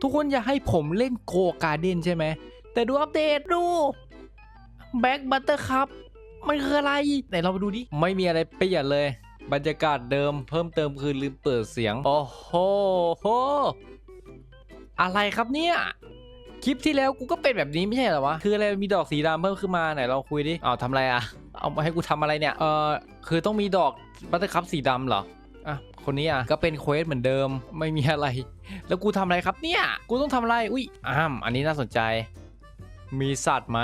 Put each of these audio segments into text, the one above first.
ทุกคนอยากให้ผมเล่นโกการ์เด้นใช่ไหม แต่ดูอัปเดตดูแบ็กบัตเตอร์คัพมันคืออะไรไหนเราไปดูดิ ไม่มีอะไรเปลี่ยนเลย บรรยากาศเดิมเพิ่มเติมคือลืมเปิดเสียง โอ้โหโห อะไรครับเนี่ย คลิปที่แล้วกูก็เป็นแบบนี้ไม่ใช่เหรอวะ คืออะไรมีดอกสีดำเพิ่มขึ้นมาไหนเราคุยดิอ้าวทำอะไรอะเอามาให้กูทำอะไรเนี่ย เออคือต้องมีดอกบัตเตอร์คัพสีดำเหรออะ คนนี้อะก็เป็นเควสเหมือนเดิมไม่มีอะไร แล้วกูทำอะไรครับเนี่ย กูต้องทำอะไรอุ้ยอ้ามอันนี้น่าสนใจ มีสัตว์ไหม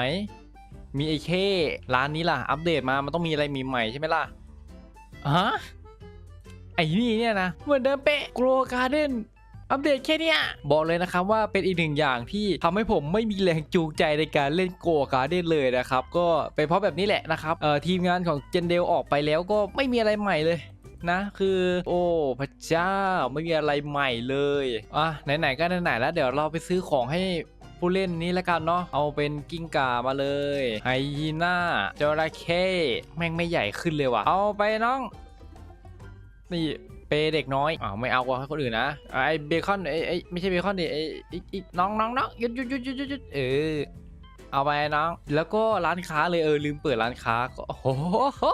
มีไอ้เข้ร้านนี้ล่ะ อัปเดตมามันต้องมีอะไรมีใหม่ใช่ไหมล่ะฮะไอ้นี่เนี่ยนะเหมือนเดิมเป๊ะโกลการ์เด้นอัปเดตแค่เนี้ยบอกเลยนะครับว่าเป็นอีกหนึ่งอย่างที่ทำให้ผมไม่มีแรงจูงใจในการเล่นโกการ์เด้นเลยนะครับ ก็เป็นเพราะแบบนี้แหละนะครับเอ่อทีมงานของเจนเดลออกไปแล้วก็ไม่มีอะไรใหม่เลย นะ คือ โอ้พระเจ้าไม่มีอะไรใหม่เลยอะไหนๆก็ไหนๆแล้วเดี๋ยวเราไปซื้อของให้ผู้เล่นนี้แล้วกันเนาะ เอาเป็นกิ้งก่ามาเลย ไฮยีน่าจระเข้แม่งไม่ใหญ่ขึ้นเลยว่ะ เอาไปน้อง นี่เปย์เด็กน้อยอ้าวไม่เอาให้คนอื่นนะ ไอเบคอนไอไอไม่ใช่เบคอนดิไอไอ้ไอ้น้องน้องน้องหยุดหยุดหยุดหยุดหยุดหยุดเออ เอาไปน้อง แล้วก็ร้านค้าเลยเออลืมเปิดร้านค้าก็โอ้โห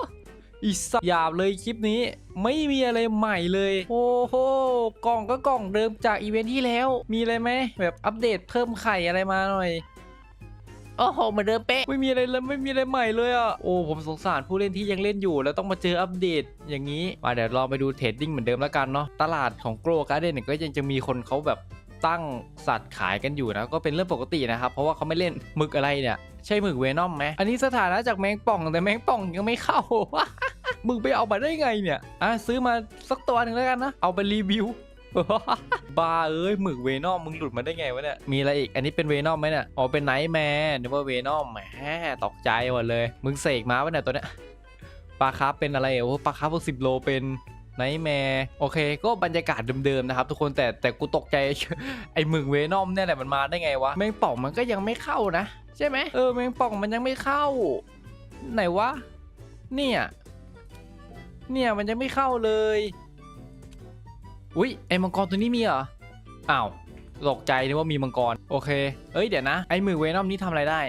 อีสัตว์หยาบเลยคลิปนี้ ไม่มีอะไรใหม่เลย โอ้โหกล่องก็กล่องเดิมจากอีเวนท์ที่แล้ว มีอะไรไหมแบบอัปเดตเพิ่มไข่อะไรมาหน่อยโอ้โหเหมือนเดิมเป๊ะไม่มีอะไรเลยไม่มีอะไรใหม่เลยอะโอ้ผมสงสารผู้เล่นที่ยังเล่นอยู่ แล้วต้องมาเจออัปเดตอย่างนี้มาเดี๋ยวลองไปดูเทรดดิ้งเหมือนเดิมแล้วกันเนาะตลาดของโกลการ์เดนก็ยังจะมีคนเขาแบบตั้งสัตว์ขายกันอยู่นะก็เป็นเรื่องปกตินะครับ เพราะว่าเขาไม่เล่นหมึกอะไรเนี่ย ใช่หมึกเวนอมไหมอันนี้สถานะจากแมงป่องแต่แมงป่องยังไม่เข้า มึงไปเอามาได้ไงเนี่ยอะซื้อมาสักตัวหนึ่งแล้วกันนะ เอาไปรีวิวบาเอ้ยหมึกเวนอมมึงหลุดมาได้ไงวะเนี่ยมีอะไรอีกอันนี้เป็นเวนอมไหมเนี่ยอ๋อเป็นไนท์แมนนึกว่าเวนอมแหมตกใจหมดเลย มึงเสกมาวะเนี่ยตัวเนี้ยปลาคาร์ฟเป็นอะไรโอ้ปลาคาร์ฟพวกสิบโลเป็นไนท์แมร์โอเค ก็บรรยากาศเดิมๆนะครับ ทุกคนแต่แต่กูตกใจ ไอ้หมึกเวนอมเนี่ยแหละมันมาได้ไงวะแมงป่องมันก็ยังไม่เข้านะ ใช่ไหมเออแมงป่องมันยังไม่เข้า ไหนวะเนี่ย เนี่ยมันยังไม่เข้าเลย อุ้ยไอ้มังกรตัวนี้มีเหรอ อ้าวตกใจนึกว่ามีมังกร โอเค เอ้ยเดี๋ยวนะ ไอมือเวนอมนี้ทำอะไรได้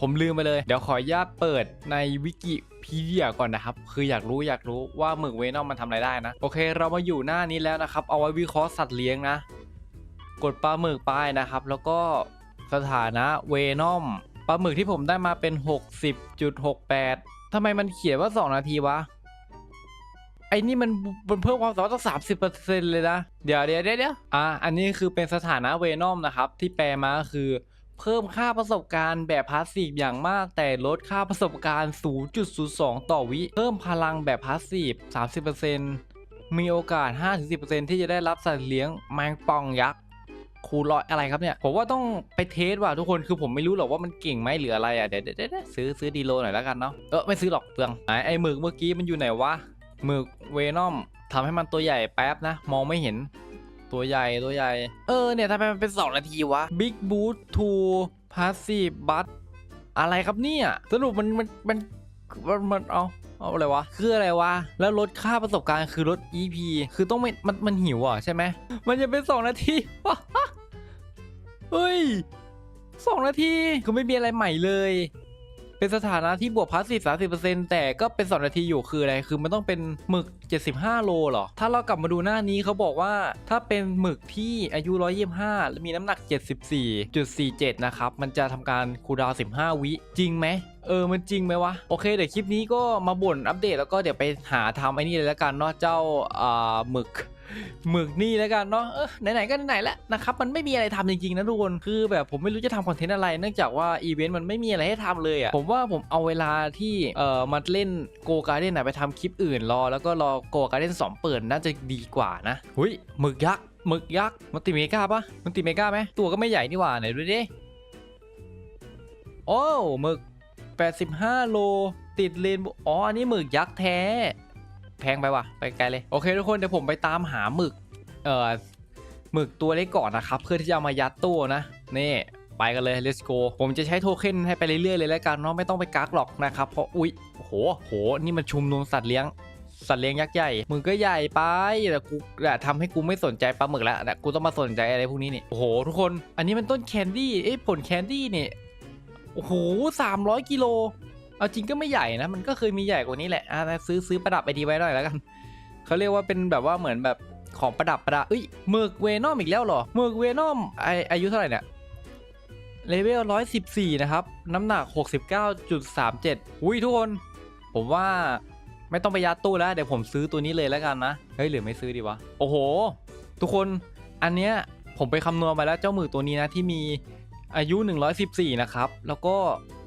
ผมลืมไปเลย เดี๋ยวขออนุญาตเปิดในวิกิพีเดียก่อนนะครับ คืออยากรู้อยากรู้ว่าหมึกเวนอมมันทำอะไรได้นะ โอเค เรามาอยู่หน้านี้แล้วนะครับ เอาไว้วิเคราะห์สัตว์เลี้ยงนะ กดปลาหมึกไปนะครับ แล้วก็สถานะเวนอมปลาหมึกที่ผมได้มาเป็น 60.68ทำไมมันเขียนว่า 2 นาทีวะ อ้นี่มันมันเพิ่มความสามารถตั้งสามสิบเปอร์เซ็นต์เลยนะ เดี๋ยวเดี๋ยวเดี๋ยวอะอันนี้คือเป็นสถานะเวนอมนะครับ ที่แปลมาคือเพิ่มค่าประสบการณ์แบบพาสซีฟอย่างมาก แต่ลดค่าประสบการณ์ 0.02 ต่อวิ เพิ่มพลังแบบพาสซีฟ 30%มีโอกาส 5-10%ที่จะได้รับสัตว์เลี้ยงแมงป่องยักษ์คูณร้อยอะไรครับเนี่ย ผมว่าต้องไปเทสว่ะทุกคนคือผมไม่รู้หรอกว่ามันเก่งไหมหรืออะไรอะเดี๋ยวเดี๋ยวเดี๋ยวซื้อซื้อดีโลหน่อยแล้วกันเนาะเออไม่ซื้อหรอกเปลืองไอไอ้หมึกเมื่อกี้มันอยู่ไหนวะ หมึกเวนอมทำให้มันตัวใหญ่แป๊บนะ มองไม่เห็นตัวใหญ่ตัวใหญ่ เออเนี่ยทำไมมันเป็น2นาทีวะ Big Boot to Passive But อะไรครับเนี่ยสรุปมันมันมันมันมันเอาเอาอะไรวะ คืออะไรวะ แล้วลดค่าประสบการณ์คือลด EP คือต้องม,มันมันหิวอะใช่ไหม มันจะเป็น2นาทีเฮ้ยสองนาทีคือไม่มีอะไรใหม่เลย เป็นสถานะที่บวกพาสซีฟสามสิบเปอร์เซ็นต์แต่ก็เป็น2นาทีอยู่คืออะไร คือมันต้องเป็นหมึก 75 โลหรอ ถ้าเรากลับมาดูหน้านี้เขาบอกว่าถ้าเป็นหมึกที่อายุ 125และมีน้ำหนัก 74.47 นะครับ มันจะทำการคูลดาวน์15 วิ จริงไหมเออ มันจริงไหมวะ โอเค เดี๋ยวคลิปนี้ก็มาบ่นอัปเดตแล้วก็เดี๋ยวไปหาทำไอ้นี่เลยแล้วกันเนาะเจ้าอ่าหมึก หมึกนี่แล้วกันเนาะเออไหนๆก็ไหนๆแล้วนะครับมันไม่มีอะไรทำจริงๆนะทุกคนคือแบบผมไม่รู้จะทำคอนเทนต์อะไร เนื่องจากว่าอีเวนต์มันไม่มีอะไรให้ทำเลยอะ่ะผมว่าผมเอาเวลาที่เอ่อมาเล่นโกการ์เด้นไปทำคลิปอื่นรอ แล้วก็รอโกการ์เด้นสองเปิดน่าจะดีกว่านะหุยหมึกยักษ์หมึกยักษ์มันติเมกาปะมันติเมกาไหมตัวก็ไม่ใหญ่นี่หว่าไหนดูดิโอ้หมึก85โลติดเลนอ๋ออันนี้หมึกยักษ์แท้แพงไปว่ะไปไกลเลยโอเคทุกคนเดี๋ยวผมไปตามหาหมึกเอ่อหมึกตัวเล็กก่อนนะครับ เพื่อที่จะมายัดตู้นะนี่ไปกันเลย let's go ผมจะใช้โทเค็นให้ไปเรื่อยๆเลยแล้วกันเนาะไม่ต้องไปกักหรอกนะครับเพราะอุ๊ยโหโหนี่มันชุมนุมสัตว์เลี้ยงสัตว์เลี้ยงยักษ์ใหญ่ มึงก็ใหญ่ไปแต่กูแต่ทำให้กูไม่สนใจปลาหมึกแล้วแต่กูต้องมาสนใจอะไรพวกนี้นี่โอ้โหทุกคน อันนี้มันต้นแคนดี้เอ้ผลแคนดี้นี่โอ้โหสามร้อยกิโล เอาจริงก็ไม่ใหญ่นะ มันก็เคยมีใหญ่กว่านี้แหละอะซื้อซื้อประดับไปดีไว้หน่อยแล้วกันเขาเรียกว่าเป็นแบบว่าเหมือนแบบของประดับประดับเอ้ยหมึกเวนอมอีกแล้วเหรอหมึกเวนอมไออายุเท่าไหร่เนี่ยเลเวล114นะครับ น้ำหนัก69.37อุ้ยทุกคน ผมว่าไม่ต้องไปยัดตู้แล้ว เดี๋ยวผมซื้อตัวนี้เลยแล้วกันนะ เฮ้ยหรือไม่ซื้อดีวะ โอ้โห ทุกคนอันเนี้ยผมไปคำนวณมาแล้วเจ้ามือตัวนี้นะที่มี อายุ 114 นะครับ แล้วก็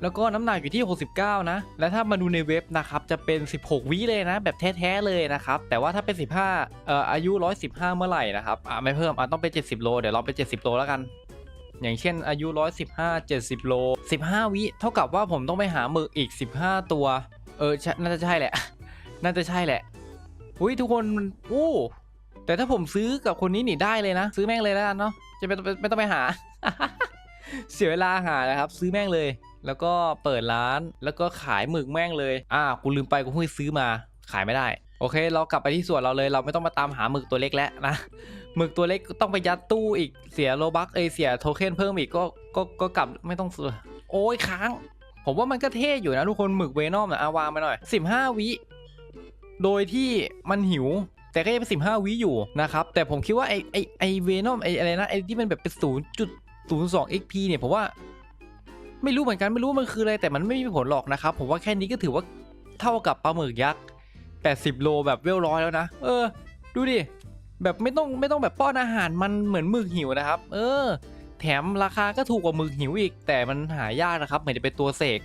แล้วก็น้ำหนักอยู่ที่ 69 นะ และถ้ามาดูในเว็บนะครับ จะเป็น 16 วิเลยนะ แบบแท้ๆเลยนะครับ แต่ว่าถ้าเป็น 15เอ่ออายุ 115 เมื่อไหร่นะครับอ่าไม่เพิ่มอ่าต้องเป็น 70 โล เดี๋ยวลองเป็น70 โลแล้วกัน อย่างเช่นอายุ 115 70 โล 15 วิ เท่ากับว่าผมต้องไปหาหมึกอีก 15 ตัว เออ น่าจะใช่แหละ น่าจะใช่แหละอุ้ยทุกคนอู้แต่ถ้าผมซื้อกับคนนี้นี่ได้เลยนะ ซื้อแม่งเลยแล้วกันเนาะ จะไม่ต้องไม่ต้องไปหา เสียเวลาหานะครับ ซื้อแม่งเลย แล้วก็เปิดร้านแล้วก็ขายหมึกแม่งเลย อ่ากูลืมไปกูเพิ่งซื้อมาขายไม่ได้ โอเค เรากลับไปที่สวนเราเลยเราไม่ต้องมาตามหาหมึกตัวเล็กแล้วนะหมึกตัวเล็กต้องไปยัดตู้อีกเสียโลบักเอยเสียโทเค็นเพิ่มอีกก็ก็ก็กลับไม่ต้องซื้อโอ้ยค้าง ผมว่ามันก็เท่อยู่นะทุกคนหมึกเวนอมนะอาวางมาหน่อย 15 วิโดยที่มันหิวแต่ก็ยังเป็น15วิอยู่นะครับ แต่ผมคิดว่าไอไอไอเวนอมไออะไรนะไอที่มันแบบเป็น 0.2 XP เนี่ยผมว่าไม่รู้เหมือนกันไม่รู้มันคืออะไรแต่มันไม่มีผลหรอกนะครับ ผมว่าแค่นี้ก็ถือว่าเท่ากับปลาหมึกยักษ์ 80 โลแบบเวลร้อยแล้วนะ เออ ดูดิ แบบไม่ต้องไม่ต้องแบบป้อนอาหารมันเหมือนหมึกหิวนะครับ เออ แถมราคาก็ถูกกว่าหมึกหิวอีก แต่มันหายากนะครับ เหมือนจะเป็นตัวเสก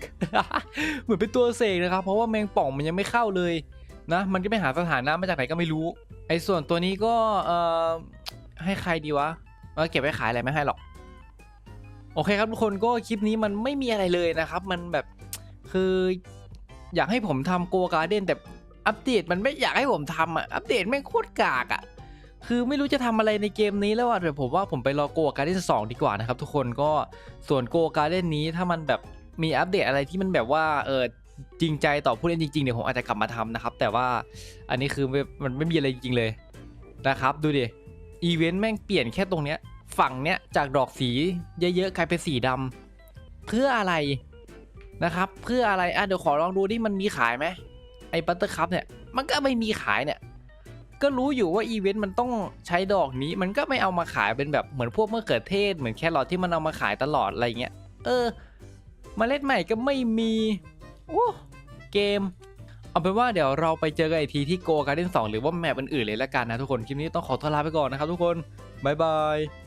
เหมือนเป็นตัวเสกนะครับ เพราะว่าแมงป่องมันยังไม่เข้าเลยนะ มันก็ไปหาสถานะมาจากไหนก็ไม่รู้ ไอ้ส่วนตัวนี้ก็เออให้ใครดีวะเเก็บไว้ขายอะไรไม่ให้หรอก โอเคครับทุกคนก็คลิปนี้มันไม่มีอะไรเลยนะครับ มันแบบคืออยากให้ผมทำโกการ์เด้นแต่อัปเดตมันไม่อยากให้ผมทำอะอัปเดตแม่งโคตรกากอะคือไม่รู้จะทำอะไรในเกมนี้แล้วอะเดี๋ยวผมว่าผมไปรอโกการ์เด้นสองดีกว่านะครับทุกคนก็ส่วนโกการ์เด้นนี้ถ้ามันแบบมีอัปเดตอะไรที่มันแบบว่าเออจริงใจต่อผู้เล่นจริงๆเดี๋ยวผมอาจจะกลับมาทำนะครับ แต่ว่าอันนี้คือมันไม่มีอะไรจริงเลยนะครับ ดูดิอีเวนต์แม่งเปลี่ยนแค่ตรงเนี้ย ฝั่งเนี้ยจากดอกสีเยอะๆกลายเป็นสีดำเพื่ออะไรนะครับ เพื่ออะไรอะเดี๋ยวขอลองดูที่มันมีขายไหมไอ้บัตเตอร์คัพเนี่ยมันก็ไม่มีขายเนี่ยก็รู้อยู่ว่าอีเวนต์มันต้องใช้ดอกนี้ มันก็ไม่เอามาขายเป็นแบบเหมือนพวกมะเขือเทศเหมือนแครอทที่มันเอามาขายตลอดอะไรเงี้ยเออมเมล็ดใหม่ก็ไม่มีโอ้เกม เอาเป็นว่าเดี๋ยวเราไปเจอกันอีกทีที่โกการ์เด้น2หรือว่าแมปอื่นๆเลยละกันนะทุกคน คลิปนี้ต้องขอตัวลาไปก่อนนะครับทุกคน บ๊ายบาย